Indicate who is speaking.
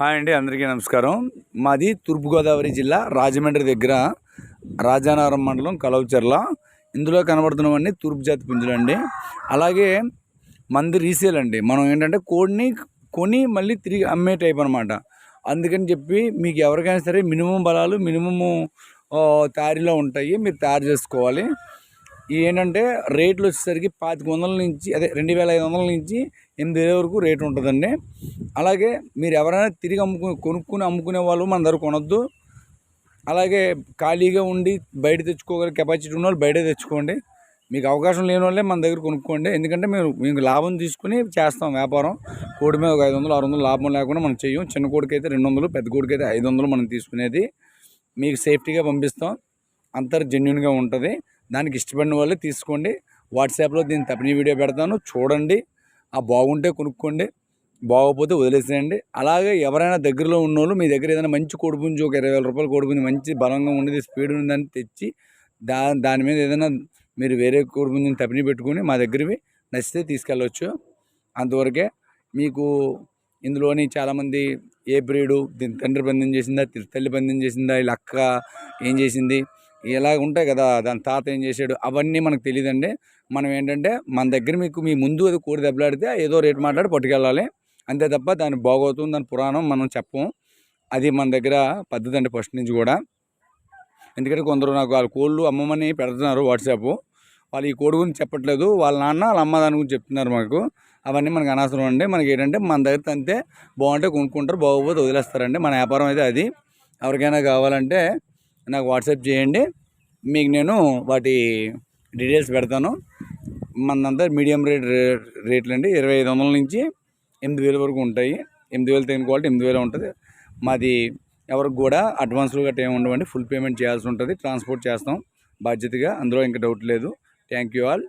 Speaker 1: Hi అండి అందరికీ నమస్కారం. మాది తూర్పుగోదావరి జిల్లా రాజమండ్రి దగ్గర రాజానగరం మండలం కలవచెర్ల. ఇందులో కనబడుతున్నవన్నీ తూర్పు జాతి పుంజులు అండి. అలాగే మంది రీసేల్ అండి. మనం ఏంటంటే కోడిని కొని మళ్ళీ తిరిగి అమ్మే టైప్ అనమాట అందుకని చెప్పి మీకు ఎవరికైనా సరే మినిమం బలాలు మినిమము తయారీలో ఉంటాయి. మీరు తయారు చేసుకోవాలి. ఏంటంటే రేట్లు వచ్చేసరికి పాతిక వందల నుంచి అదే రెండు వేల ఐదు వందల నుంచి ఎనిమిది వేల వరకు రేటు ఉంటుందండి. అలాగే మీరు ఎవరైనా తిరిగి అమ్ముకుని కొనుక్కుని అమ్ముకునే వాళ్ళు మన దగ్గర కొనొద్దు. అలాగే ఖాళీగా ఉండి బయట తెచ్చుకోగల కెపాసిటీ ఉన్న వాళ్ళు బయట తెచ్చుకోండి. మీకు అవకాశం లేని వాళ్ళే మన దగ్గర కొనుక్కోండి. ఎందుకంటే మేము మీకు లాభం తీసుకుని చేస్తాం వ్యాపారం. కోడి మీద ఒక ఐదు వందలు ఆరు వందలు లాభం లేకుండా మనం చెయ్యం చిన్న కోడికి అయితే రెండు వందలు పెద్ద కోడికి అయితే ఐదు వందలు మనం తీసుకునేది. మీకు సేఫ్టీగా పంపిస్తాం. అంతర్ జెన్యున్గా ఉంటుంది. దానికి ఇష్టపడిన వాళ్ళే తీసుకోండి. వాట్సాప్లో దీన్ని తప్పని వీడియో పెడతాను చూడండి. ఆ బాగుంటే కొనుక్కోండి బాగోకపోతే వదిలేసేయండి. అలాగే ఎవరైనా దగ్గరలో ఉన్నోళ్ళు మీ దగ్గర ఏదైనా మంచి కోడిపుంజి ఒక ఇరవై వేల రూపాయల కోడిపుంజు మంచి బలంగా ఉండేది స్పీడ్ ఉందని తెచ్చి దా దాని మీద ఏదైనా మీరు వేరే కోడిపుంజిని తప్పిని పెట్టుకుని మా దగ్గరవి నచ్చితే తీసుకెళ్ళవచ్చు అంతవరకే మీకు ఇందులోని చాలామంది ఏ బ్రీడు దీని తండ్రి పందెం చేసిందా తి- తల్లి పందెం చేసిందా వీళ్ళ అక్క ఏం చేసింది ఇలా ఉంటాయి కదా దాని తాత ఏం చేశాడు అవన్నీ మనకు తెలియదండి మనం ఏంటంటే మన దగ్గర మీకు మీ ముందు అది కోడి దెబ్బలాడితే ఏదో రేటు మాట్లాడి పట్టుకెళ్ళాలి. అంతే తప్ప దాని బాగోతుంది దాని పురాణం మనం చెప్పం అది మన దగ్గర పద్ధతి అండి ఫస్ట్ నుంచి కూడా. ఎందుకంటే కొందరు నాకు వాళ్ళ కోళ్ళు అమ్మమని పెడుతున్నారు వాట్సాప్. వాళ్ళు ఈ కోడి గురించి చెప్పట్లేదు. వాళ్ళ నాన్న వాళ్ళ అమ్మ దాని గురించి చెప్తున్నారు మాకు. అవన్నీ మనకు అనవసరం అండి. మనకి ఏంటంటే మన దగ్గర అంతే బాగుంటే కొనుక్కుంటారు బాగోపోతే వదిలేస్తారండి. మన వ్యాపారం అయితే అది. ఎవరికైనా కావాలంటే నాకు వాట్సాప్ చేయండి. మీకు నేను వాటి డీటెయిల్స్ పెడతాను. మనంతా మీడియం రేట్ రేట్లు అండి. ఇరవై ఐదు వందల నుంచి ఎనిమిది వేల వరకు ఉంటాయి. ఎనిమిది వేలు తగిన క్వాలిటీ ఎనిమిది వేలు ఉంటుంది. మాది ఎవరికి కూడా అడ్వాన్స్లు గట్రా ఏమి ఉండవండి. ఫుల్ పేమెంట్ చేయాల్సి ఉంటుంది. ట్రాన్స్పోర్ట్ చేస్తాం బాధ్యతగా. అందులో ఇంకా డౌట్ లేదు. Thank you all.